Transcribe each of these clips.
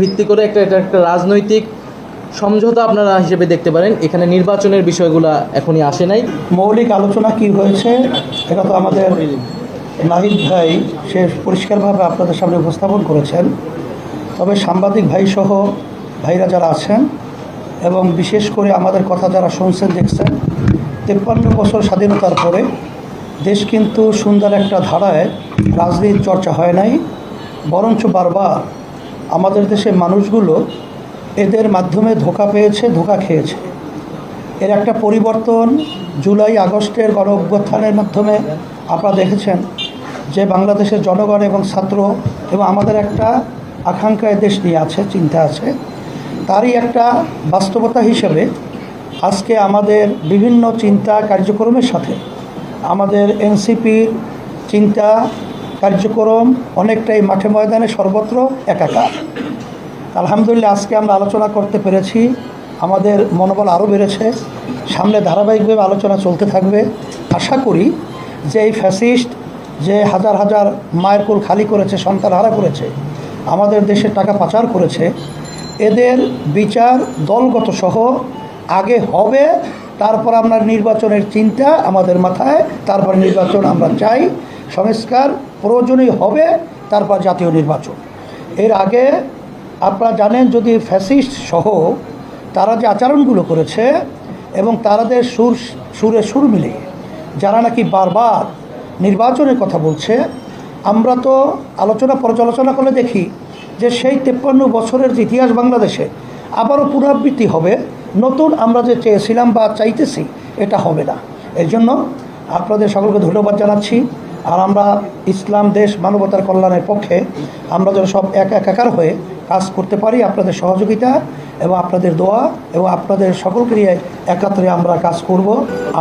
ভিত্তি করে একটা এটা একটা রাজনৈতিক সমঝোতা আপনারা হিসেবে দেখতে পারেন। এখানে নির্বাচনের বিষয়গুলো এখনই আসে নাই। মৌলিক আলোচনা কি হয়েছে এটা তো আমাদের নাহিদ ভাই সে পরিষ্কারভাবে আপনাদের সামনে উপস্থাপন করেছেন। তবে সাংবাদিক ভাই সহ ভাইরা যারা আছেন এবং বিশেষ করে আমাদের কথা যারা শুনছেন দেখছেন তেপ্পান্ন বছর স্বাধীনতার পরে দেশ কিন্তু সুন্দর একটা ধারায় রাজনীতি চর্চা হয় নাই বরঞ্চ বারবার আমাদের দেশের মানুষগুলো এদের মাধ্যমে ধোকা পেয়েছে, ধোকা খেয়েছে। এর একটা পরিবর্তন জুলাই আগস্টের গণ অভ্যুত্থানের মাধ্যমে আপনারা দেখেছেন যে বাংলাদেশের জনগণ এবং ছাত্র এবং আমাদের একটা আকাঙ্ক্ষায় দেশ নিয়ে আছে, চিন্তা আছে। তারই একটা বাস্তবতা হিসেবে আজকে আমাদের বিভিন্ন চিন্তা কার্যক্রমের সাথে আমাদের এনসিপির চিন্তা কার্যক্রম অনেকটাই মাঠে ময়দানে সর্বত্র একাকার। আলহামদুলিল্লাহ, আজকে আমরা আলোচনা করতে পেরেছি। আমাদের মনোবল আরও বেড়েছে। সামনে ধারাবাহিকভাবে আলোচনা চলতে থাকবে। আশা করি যে এই ফ্যাসিস্ট যে হাজার হাজার মায়ের কোল খালি করেছে, সন্তান হারা করেছে, আমাদের দেশের টাকা পাচার করেছে, এদের বিচার দলগত সহ আগে হবে, তারপর আমরা নির্বাচনের চিন্তা আমাদের মাথায়, তারপর নির্বাচন আমরা চাই। সংস্কার প্রয়োজনই হবে, তারপর জাতীয় নির্বাচন। এর আগে আপনারা জানেন যদি ফ্যাসিস্ট সহ তারা যে আচরণগুলো করেছে এবং তারাদের সুর, সুরে সুর মিলিয়ে যারা নাকি বারবার নির্বাচনের কথা বলছে, আমরা তো আলোচনা পর্যালোচনা করে দেখি যে সেই তেপ্পান্ন বছরের যে ইতিহাস বাংলাদেশে আবারও পুনরাবৃত্তি হবে, নতুন আমরা যে চেয়েছিলাম বা চাইতেছি এটা হবে না। এর জন্য আপনাদের সকলকে ধন্যবাদ জানাচ্ছি। আর আমরা ইসলাম, দেশ, মানবতার কল্যাণের পক্ষে আমরা যেন সব এক একাকার হয়ে কাজ করতে পারি, আপনাদের সহযোগিতা এবং আপনাদের দোয়া এবং আপনাদের সকল ক্রিয়ায় একাত্রে আমরা কাজ করব।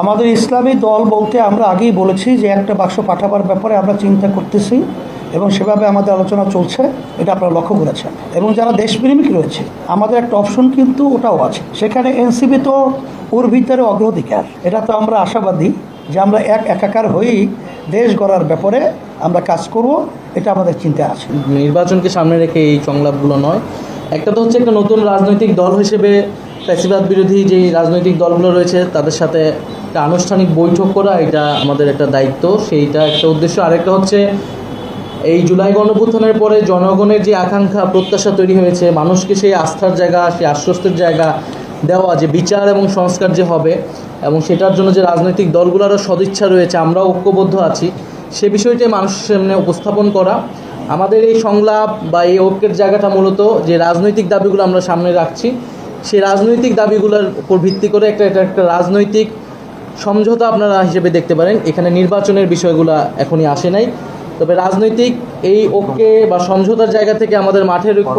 আমাদের ইসলামী দল বলতে আমরা আগেই বলেছি যে একটা বাক্স পাঠাবার ব্যাপারে আমরা চিন্তা করতেছি এবং সেভাবে আমাদের আলোচনা চলছে, এটা আপনারা লক্ষ্য করেছেন। এবং যারা দেশপ্রেমিক রয়েছে, আমাদের একটা অপশন কিন্তু ওটাও আছে। সেখানে এনসিপি তো ওর ভিতরে অগ্রাধিকার। এটা তো আমরা আশাবাদী যে আমরা এক একাকার হয়েই দেশ গড়ার ব্যাপারে আমরা কাজ করব, এটা আমাদের চিন্তা আছে। নির্বাচনকে সামনে রেখে এই সংলাপগুলো নয়। একটা তো হচ্ছে একটা নতুন রাজনৈতিক দল হিসেবে ফ্যাসিবাদ বিরোধী যে রাজনৈতিক দলগুলো রয়েছে, তাদের সাথে একটা আনুষ্ঠানিক বৈঠক করা, এটা আমাদের একটা দায়িত্ব। সেইটা একটা উদ্দেশ্য। আরেকটা হচ্ছে, এই জুলাই গণপুত্থানের পরে জনগণের যে আকাঙ্ক্ষা, প্রত্যাশা তৈরি হয়েছে, মানুষকে সেই আস্থার জায়গা, সেই আশ্বস্তের জায়গা দেওয়া, যে বিচার এবং সংস্কার যে হবে এবং সেটার জন্য যে রাজনৈতিক দলগুলোরও সদিচ্ছা রয়েছে আমরাও ঐক্যবদ্ধ আছি সে বিষয়টি মানুষের সামনে উপস্থাপন করা। আমাদের এই সংলাপ বা এই ঐক্যের জায়গাটা মূলত যে রাজনৈতিক দাবিগুলো আমরা সামনে রাখছি সেই রাজনৈতিক দাবিগুলোর উপর ভিত্তি করে একটা এটা একটা রাজনৈতিক সমঝোতা আপনারা হিসেবে দেখতে পারেন। এখানে নির্বাচনের বিষয়গুলো এখনই আসে নাই। তবে রাজনৈতিক এই ঐক্যে বা সমঝোতার জায়গা থেকে আমাদের মাঠের ঐক্য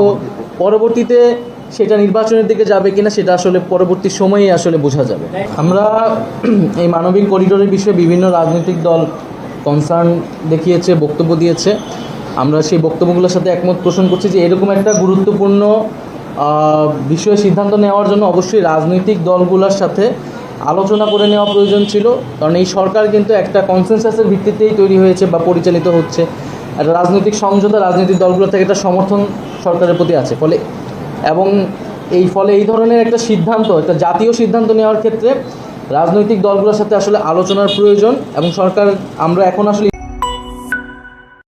পরবর্তীতে সেটা নির্বাচনের দিকে যাবে কিনা সেটা আসলে পরবর্তী সময়ে আসলে বোঝা যাবে। আমরা এই মানবিক করিডোরের বিষয়ে বিভিন্ন রাজনৈতিক দল কনসার্ন দেখিয়েছে, বক্তব্য দিয়েছে। আমরা সেই বক্তব্যগুলোর সাথে একমত পোষণ করছি যে এরকম একটা গুরুত্বপূর্ণ বিষয়ে সিদ্ধান্ত নেওয়ার জন্য অবশ্যই রাজনৈতিক দলগুলোর সাথে আলোচনা করে নেওয়া প্রয়োজন ছিল। কারণ এই সরকার কিন্তু একটা কনসেনসাসের ভিত্তিতেই তৈরি হয়েছে বা পরিচালিত হচ্ছে। একটা রাজনৈতিক সমঝোতা রাজনৈতিক দলগুলো থেকে একটা সমর্থন সরকারের প্রতি আছে। ফলে এবং এই ফলে এই ধরনের একটা সিদ্ধান্ত, একটা জাতীয় সিদ্ধান্ত নেওয়ার ক্ষেত্রে রাজনৈতিক দলগুলোর সাথে আসলে আলোচনার প্রয়োজন এবং সরকার, আমরা এখন আসলে